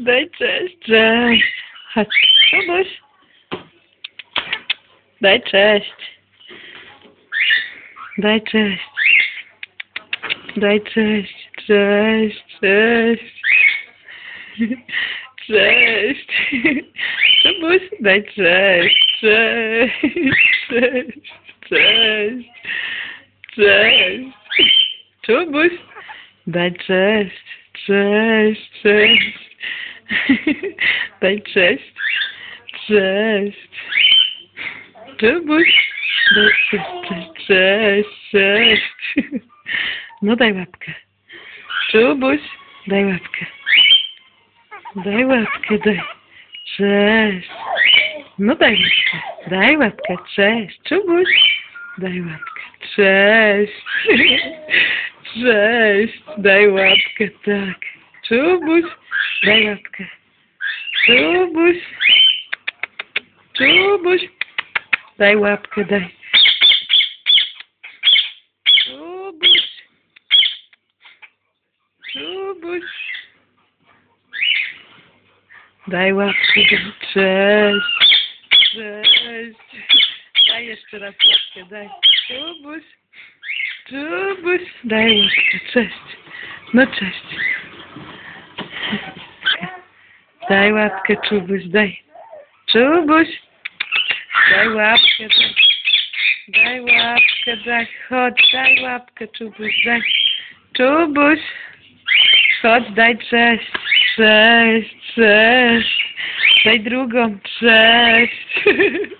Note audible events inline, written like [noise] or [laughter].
Daj cześć, cześć. Chodź, Kubuś. Daj cześć. Daj cześć. Daj cześć, cześć, cześć. [laughs] Cześć. Kubuś, daj cześć, cześć, cześć, cześć, cześć. Czubuś, daj cześć, cześć, cześć. Daj [laughs] cześć, cześć. Czubuś, daj cześć, cześć, cześć. No daj łapkę. Czubuś, daj łapkę. Daj łapkę, daj. Cześć. No daj łapkę. Daj łapkę, cześć. Czubuś, daj łapkę. Cześć. [laughs] Cześć. Daj łapkę, tak. Czubuś, daj łapkę. Czubuś. Czubuś. Daj łapkę, daj. Czubuś. Czubuś. Daj łapkę, daj. Cześć. Cześć. Daj jeszcze raz łapkę, daj. Czubuś. Czubuś. Daj łapkę, cześć. No cześć. Daj łapkę, Czubuś, daj. Czubuś. Daj łapkę, daj. Daj łapkę, daj. Chodź, daj łapkę, Czubuś, daj. Czubuś. Chodź, daj cześć. Cześć, cześć. Daj drugą. Cześć. [laughs]